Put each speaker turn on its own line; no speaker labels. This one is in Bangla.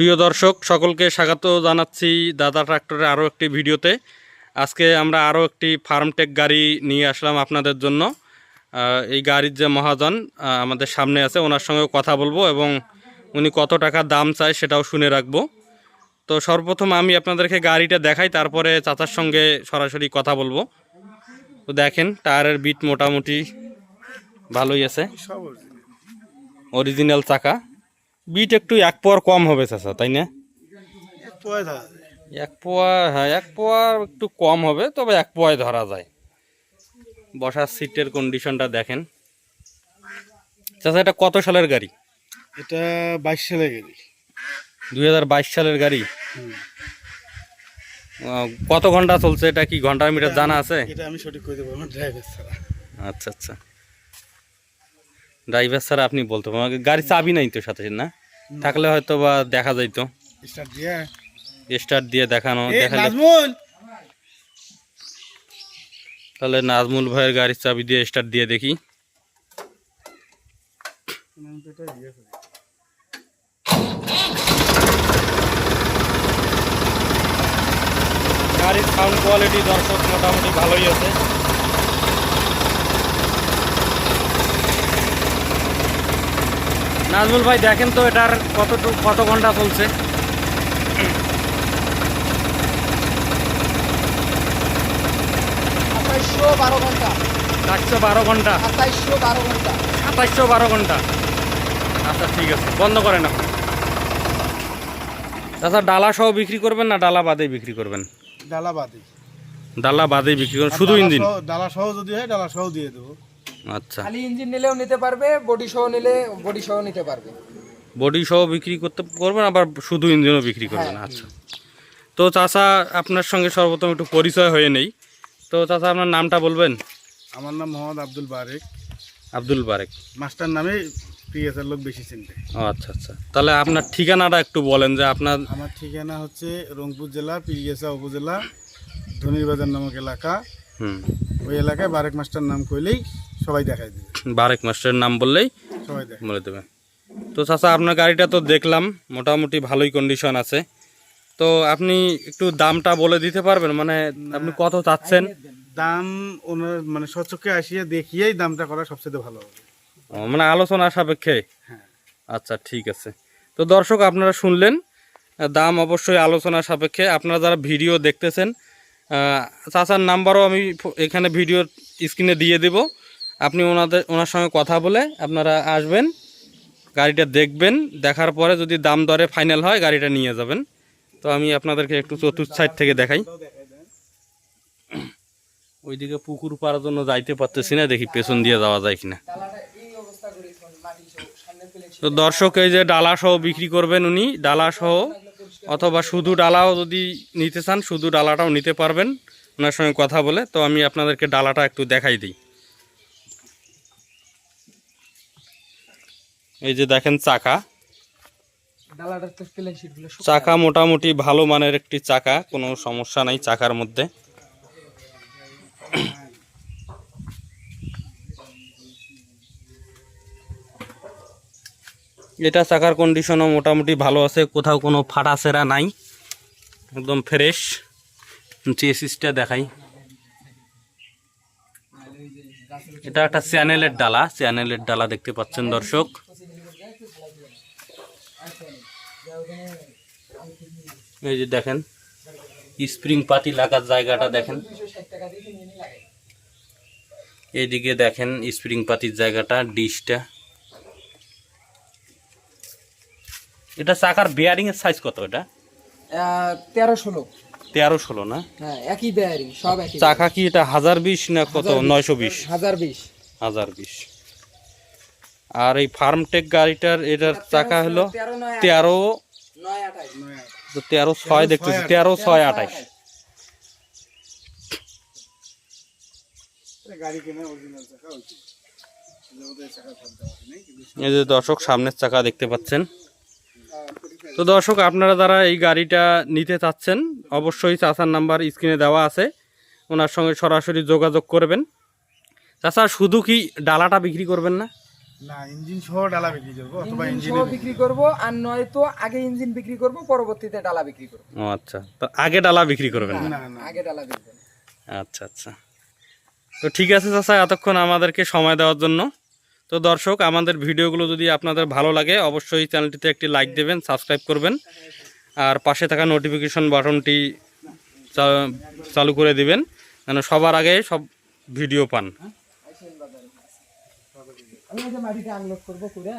প্রিয় দর্শক সকলকে স্বাগত জানাচ্ছি দাদা ট্রাক্টরের আরও একটি ভিডিওতে। আজকে আমরা আরও একটি ফার্মটেক গাড়ি নিয়ে আসলাম আপনাদের জন্য। এই গাড়ির যে মহাজন আমাদের সামনে আছে ওনার সঙ্গেও কথা বলব এবং উনি কত টাকা দাম চায় সেটাও শুনে রাখব। তো সর্বপ্রথম আমি আপনাদেরকে গাড়িটা দেখাই তারপরে চাচার সঙ্গে সরাসরি কথা বলব। তো দেখেন টায়ারের বিট মোটামুটি ভালোই আছে। অরিজিনাল চাকা। বিট একটু এক পোয়ার কম হবে চাচা তাই না? এক পোয়া হ্যাঁ এক পোয়ার একটু কম হবে তবে এক পোয়ায় ধরা যায়। বসার সিটের কন্ডিশনটা দেখেন। চাচা এটা কত সালের গাড়ি?
এটা বাইশ সালে গেলি
দুই সালের গাড়ি? কত ঘণ্টা চলছে? এটা কি ঘণ্টার মিটার জানা আছে?
এটা আমি সঠিক ড্রাইভার ছাড়া।
আচ্ছা আচ্ছা। ড্রাইভার স্যার আপনি বলতে পারেন। গাড়ি চাবি নাই তো সাথে না? থাকলে হয়তো বা দেখা যাইতো।
স্টার্ট দিয়ে।
দিয়ে দেখানো
নাজমুল!
তাহলে নাজমুল ভাইয়ের গাড়ির চাবি দিয়ে স্টার্ট দিয়ে দেখি। গাড়ির সাউন্ড কোয়ালিটি দর্শক মোটামুটি ভালোই আছে। নাজমুল ভাই দেখেন তো এটার কতটুকু কত ঘণ্টা চলছে।
সাতাইশশো বারো
ঘণ্টা। বারো ঘণ্টা।
সাতাইশশো বারো ঘণ্টা।
সাতাইশশো বারো ঘণ্টা। আচ্ছা ঠিক আছে। বন্ধ করেন আপনি। আচ্ছা ডালা সহ বিক্রি করবেন না ডালা বাদে বিক্রি করবেন?
ডালা বাদি
ডালা বাদে বিক্রি করবেন শুধু ইঞ্জিন?
ডালা সহ যদি হয় ডালা সহ দিয়ে দেবো।
আচ্ছা।
খালি ইঞ্জিন নিলেও নিতে পারবে বডি সহ নিলে বডি সহ নিতে পারবে।
বডি সহ বিক্রি করতে করবেন আবার শুধু ইঞ্জিনও বিক্রি করবেন আচ্ছা। তো চাচা আপনার সঙ্গে সর্বপ্রথম একটু পরিচয় হয়ে নেই। তো চাচা আপনার নামটা বলবেন?
আমার নাম মোহাম্মদ আব্দুল বারেক।
আব্দুল বারেক।
মাস্টার নামে পিএসের লোক বেশি চিনতে
ও আচ্ছা আচ্ছা। তাহলে আপনার ঠিকানাটা একটু বলেন যে আপনার
আমার ঠিকানা হচ্ছে রংপুর জেলা পিরিগেসা উপজেলা ধনিরবাজার নামক এলাকা।
হুম।
ওই এলাকায় বারেক মাস্টার নাম কইলেই সবাই দেখাই দেবে।
বারেক মাস্টারের নাম বললেই
সবাই
বলে দেবে। তো চাচা আপনার গাড়িটা তো দেখলাম মোটামুটি ভালোই কন্ডিশন আছে। তো আপনি একটু দামটা বলে দিতে পারবেন? মানে আপনি কত চাচ্ছেন?
দাম ওনার মানে সচক্ষে আসিয়া দেখিয়েই দামটা করা সবচেয়ে ভালো হবে।
ও, মানে আলোচনা সাপেক্ষে?
হ্যাঁ।
আচ্ছা ঠিক আছে। তো দর্শক আপনারা শুনলেন দাম অবশ্যই আলোচনা সাপেক্ষে। আপনারা যারা ভিডিও দেখতেছেন চাচার নাম্বারও আমি এখানে ভিডিওর স্ক্রিনে দিয়ে দেব। আপনি ওনাদের, ওনার সঙ্গে কথা বলে আপনারা আসবেন, গাড়িটা দেখবেন, দেখার পরে যদি দাম দরে ফাইনাল হয়, গাড়িটা নিয়ে যাবেন। তো আমি আপনাদেরকে একটু চতুর্থ সাইড থেকে দেখাই। ওইদিকে পুকুর পাড়ার জন্য যাইতে পারতেছি না, দেখি পেছন দিয়ে যাওয়া যায় কিনা। তো দর্শক, এই যে ডালা সহ বিক্রি করবেন উনি ডালা সহ অথবা শুধু ডালাও যদি নিতে চান, শুধু ডালাটাও নিতে পারবেন। ওনার সঙ্গে কথা বলে, তো আমি আপনাদেরকে ডালাটা একটু দেখাই দিই। এই যে দেখেন চাকা। চাকা মোটামুটি ভালো মানের একটি চাকা কোনো সমস্যা নাই চাকার মধ্যে। এটা চাকার কন্ডিশনও মোটামুটি ভালো আছে কোথাও কোনো ফাটা সেরা নাই একদম ফ্রেশ চেসিসটা দেখাই। এটা একটা চ্যানেলের ডালা চ্যানেলের ডালা দেখতে পাচ্ছেন দর্শক। এই যে দেখেন স্প্রিং পাতি লাগার জায়গাটা দেখেন। এইদিকে দেখেন স্প্রিং পাতির জায়গাটা ডিশটা। এটা চাকার বেয়ারিং এর সাইজ কত এটা?
তেরো ষোলো।
তেরো ষোলো না?
হ্যাঁ একই বেয়ারিং সব একই
চাকা কি এটা হাজার বিশ না কত। নয়শো বিশ।
হাজার বিশ।
হাজার বিশ। আর এই ফার্মটেক গাড়িটার এটার চাকা হলো
তেরো নয় আঠাশ।
তেরো ছয় দেখতেছি তেরো ছয় আঠাশ।
কিন্তু
এই যে দর্শক সামনের চাকা দেখতে পাচ্ছেন। তো দর্শক আপনারা যারা এই গাড়িটা নিতে চাচ্ছেন অবশ্যই চাচার নাম্বার স্ক্রিনে দেওয়া আছে। ওনার সঙ্গে সরাসরি যোগাযোগ করবেন। চাচা শুধু কি ডালাটা বিক্রি করবেন না?
না ইঞ্জিন সহ ডালা বিক্রি করব অথবা
ইঞ্জিন
ইঞ্জিন
সহ বিক্রি করব আর নয়তো আগে ইঞ্জিন বিক্রি করব পরবর্তীতে ডালা বিক্রি করব।
ও আচ্ছা তো আগে ডালা বিক্রি করবেন?
না না
আগে ডালা বিক্রি
আচ্ছা আচ্ছা। তো ঠিক আছে চাচা এতক্ষণ আমাদেরকে সময় দেওয়ার জন্য। তো দর্শক আমাদের ভিডিওগুলো যদি আপনাদের ভালো লাগে অবশ্যই চ্যানেলটিতে একটি লাইক দেবেন সাবস্ক্রাইব করবেন। আর পাশে থাকা নোটিফিকেশন বাটনটি চা- চালু করে দিবেন যেন সবার আগে সব ভিডিও পান।
আমি যে মাটিটা আনলোড করব করে